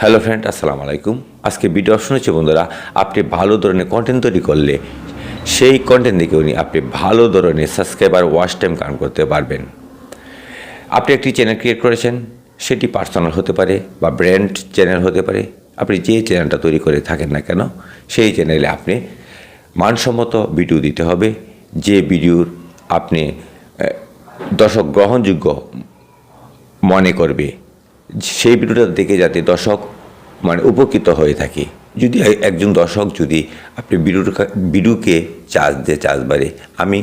Hello friend, আসসালামু আলাইকুম। আজকে ভিডিও শুনেছি বন্ধুরা, আপনি ভালো ধরনের কন্টেন্ট তৈরি করলে সেই কন্টেন্ট দেখে উনি আপনি ভালো ধরনের সাবস্ক্রাইবার ওয়াচ টাইম কাম করতে পারবেন। আপনি একটি চ্যানেল ক্রিয়েট করেছেন, সেটি পার্সোনাল হতে পারে বা ব্র্যান্ড চ্যানেল হতে পারে। আপনি যে চ্যানেলটা তৈরি করে থাকেন না কেন, সেই চ্যানেলে আপনি মানসম্মত ভিডিও দিতে হবে। যে ভিডিওর আপনি দর্শক গ্রহণযোগ্য মনে করবে সেই ভিডিওটা দেখে যাতে দর্শক মানে উপকৃত হয়ে থাকে। যদি একজন দর্শক যদি আপনি ভিডিওর বিডুকে চার্জ দিয়ে চার্জ বাড়ে, আমি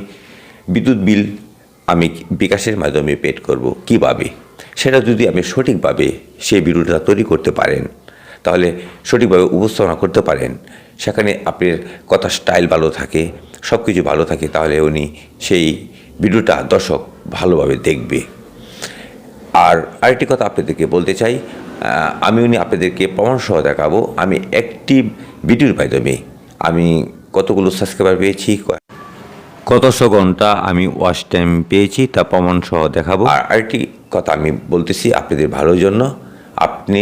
বিদ্যুৎ বিল আমি বিকাশের মাধ্যমে পেড করব কীভাবে? সেটা যদি আপনি সঠিকভাবে সেই ভিডিওটা তৈরি করতে পারেন, তাহলে সঠিকভাবে উপস্থাপনা করতে পারেন, সেখানে আপনার কথা স্টাইল ভালো থাকে সব কিছু ভালো থাকে, তাহলে উনি সেই ভিডিওটা দর্শক ভালোভাবে দেখবে। আর আরেকটি কথা আপনাদেরকে বলতে চাই আমি উনি আপনাদেরকে প্রমাণ সহ দেখাবো। আমি একটি ভিডিওর মাধ্যমে আমি কতগুলো সাবস্ক্রাইবার পেয়েছি কতশো ঘণ্টা আমি ওয়াচ টাইম পেয়েছি তা প্রমাণ সহ দেখাবো। আর আরেকটি কথা আমি বলতেছি আপনাদের ভালোর জন্য, আপনি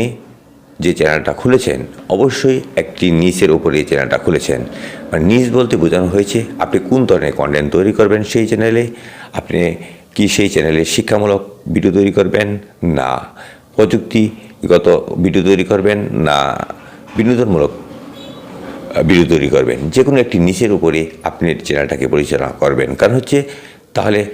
যে চ্যানেলটা খুলেছেন, অবশ্যই একটি নিচের উপরে এই চ্যানেলটা খুলেছেন মানে নিচ বলতে বোঝানো হয়েছে আপনি কোন ধরনের কন্টেন্ট তৈরি করবেন সেই চ্যানেলে আপনি কি সেই চ্যানেলে শিক্ষামূলক ভিডিও তৈরি করবেন? না। প্রযুক্তিগত ভিডিও তৈরি করবেন? না। বিনোদনমূলক ভিডিও তৈরি করবেন। যে কোনো একটি নিচের উপরে আপনি চ্যানেলটাকে পরিচালনা করবেন। কারণ হচ্ছে, তাহলে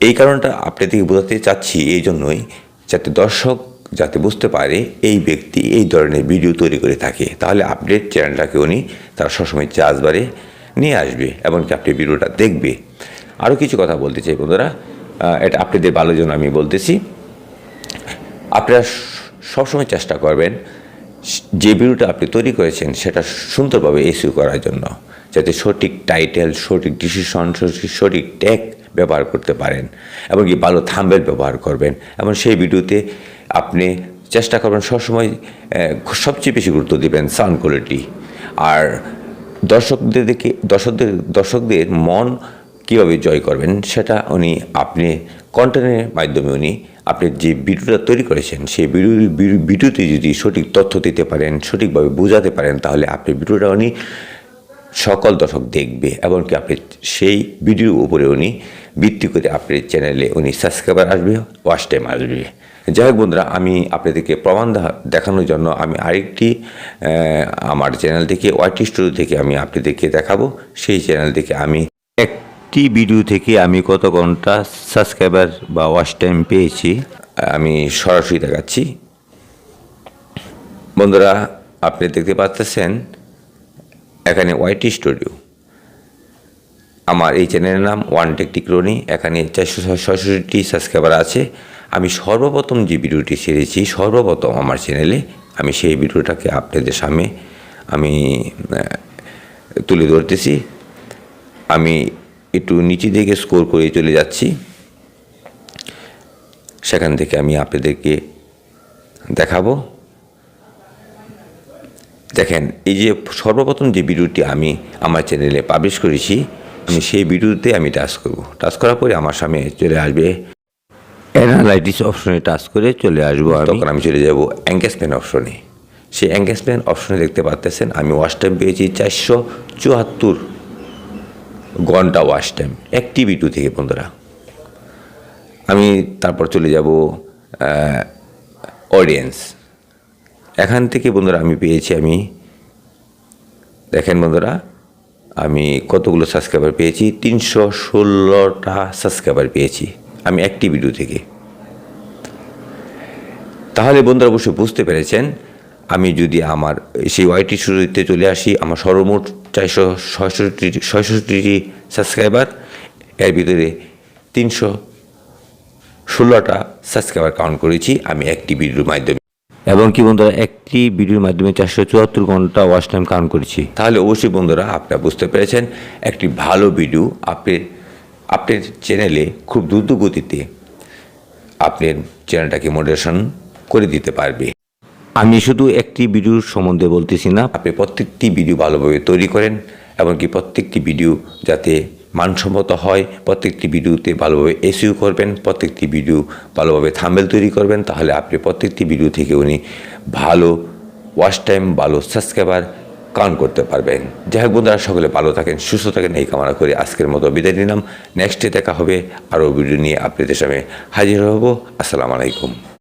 এই কারণটা আপনাদেরকে বোঝাতে চাচ্ছি এই জন্যই যাতে দর্শক যাতে বুঝতে পারে এই ব্যক্তি এই ধরনের ভিডিও তৈরি করে থাকে। তাহলে আপডেট চ্যানেলটাকে উনি তারা সবসময় চার্জ বারে নিয়ে আসবে, এমনকি আপনি ভিডিওটা দেখবে। আরও কিছু কথা বলতে চাই বন্ধুরা। এটা আপনাদের ভালোর জন্য আমি বলতেছি। আপনারা সবসময় চেষ্টা করবেন যে ভিডিওটা আপনি তৈরি করেছেন সেটা সুন্দরভাবে এসিউ করার জন্য, যাতে সঠিক টাইটেল সঠিক ডিসিশন সঠিক ট্যাগ ব্যবহার করতে পারেন এমনকি ভালো থাম্বেল ব্যবহার করবেন এবং সেই ভিডিওতে আপনি চেষ্টা করবেন সবসময় সবচেয়ে বেশি গুরুত্ব দিবেন সাউন্ড কোয়ালিটি আর দর্শকদের দেখে দর্শকদের দর্শকদের মন কীভাবে জয় করবেন সেটা উনি আপনি কন্টেন্টের মাধ্যমে উনি আপনি যে ভিডিওটা তৈরি করেছেন, সেই ভিডিও, ভিডিও- ভিডিওতে যদি সঠিক তথ্য দিতে পারেন, সঠিকভাবে বোঝাতে পারেন, তাহলে আপনি ভিডিওটা উনি সকল দর্শক দেখবে এমনকি আপনি সেই ভিডিওর উপরে উনি ভিত্তি করে আপনার চ্যানেলে উনি সাবস্ক্রাইবার আসবে ওয়াচ টাইম আসবে। যাই হোক বন্ধুরা, আমি আপনাদেরকে প্রমাণ দেখানোর জন্য আমি আরেকটি আমার চ্যানেল থেকে ওয়াইটি স্টুডিও থেকে আমি আপনাদেরকে দেখাবো। সেই চ্যানেল থেকে আমি একটি ভিডিও থেকে আমি কত ঘণ্টা সাবস্ক্রাইবার বা ওয়াচ টাইম পেয়েছি, আমি সরাসরি দেখাচ্ছি। বন্ধুরা, আপনি দেখতে পাচ্ছেন এখানে ওয়াইটি স্টুডিও আমার এই চ্যানেলের নাম ওয়ান টেকটিক রনি এখানে চারশো ছয়ষট্টি সাবস্ক্রাইবার আছে। আমি সর্বপ্রথম যে ভিডিওটি ছেড়েছি, সর্বপ্রথম আমার চ্যানেলে আমি সেই ভিডিওটাকে আপনাদের সামনে আমি তুলে ধরতেছি। আমি একটু নিচে দিকে স্কোর করে চলে যাচ্ছি। সেখান থেকে আমি আপনাদেরকে দেখাবো। দেখেন, এই যে সর্বপ্রথম যে ভিডিওটি আমি আমার চ্যানেলে পাবলিশ করেছি, আমি সেই ভিডিওতে আমি টাচ করব। টাচ করার পরে আমার সামনে চলে আসবে অ্যানালাইটিস অপশনে টাচ করে চলে আসব তখন আমি চলে যাব অ্যাঙ্গেজমেন্ট অপশনে সেই অ্যাঙ্গেজমেন্ট অপশনে দেখতে পাচ্তেছেন আমি ওয়াচ টাইম পেয়েছি চারশো চুয়াত্তর। ঘণ্টা ওয়াচ টাইম একটি ভিডিও থেকে বন্ধুরা। আমি তারপর চলে যাব অডিয়েন্স এখান থেকে বন্ধুরা আমি পেয়েছি আমি, দেখেন বন্ধুরা, আমি কতগুলো সাবস্ক্রাইবার পেয়েছি, তিনশো ষোলোটা সাবস্ক্রাইবার পেয়েছি, আমি একটি ভিডিও থেকে। তাহলে বন্ধুরা অবশ্যই বুঝতে পেরেছেন, আমি যদি আমার সেই ওয়াইটি শুরুতে চলে আসি, আমার সর্বমোট চারশো ছয়ষট্টি ছয়ষট্টিটি সাবস্ক্রাইবার এর ভিতরে তিনশো ষোলোটা সাবস্ক্রাইবার কাউন্ট করেছি আমি একটি ভিডিওর মাধ্যমে। এবং কি বন্ধুরা, একটি ভিডিওর মাধ্যমে চারশো চুয়াত্তর ঘণ্টা ওয়াচ টাইম কাউন্ট করেছি। তাহলে অবশ্যই বন্ধুরা, আপনারা বুঝতে পেরেছেন, একটি ভালো ভিডিও আপনার আপনার চ্যানেলে খুব দ্রুত গতিতে আপনার চ্যানেলটাকে মডারেশন করে দিতে পারবে। আমি শুধু একটি ভিডিওর সম্বন্ধে বলতেছি না, আপনি প্রত্যেকটি ভিডিও ভালোভাবে তৈরি করেন, এমনকি প্রত্যেকটি ভিডিও যাতে মানসম্মত হয়, প্রত্যেকটি ভিডিওতে ভালোভাবে এসিও করবেন, প্রত্যেকটি ভিডিও ভালোভাবে থাম্বেল তৈরি করবেন, তাহলে আপনি প্রত্যেকটি ভিডিও থেকে উনি ভালো ওয়াচ টাইম ভালো সাবস্ক্রাইবার কাউন্ট করতে পারবেন। যাই হোক বন্ধুরা, সকলে ভালো থাকেন, সুস্থ থাকেন, এই কামনা করে আজকের মতো বিদায় নিলাম। নেক্সটে দেখা হবে আরও ভিডিও নিয়ে আপনাদের সামনে হাজির হব। আসসালামু আলাইকুম।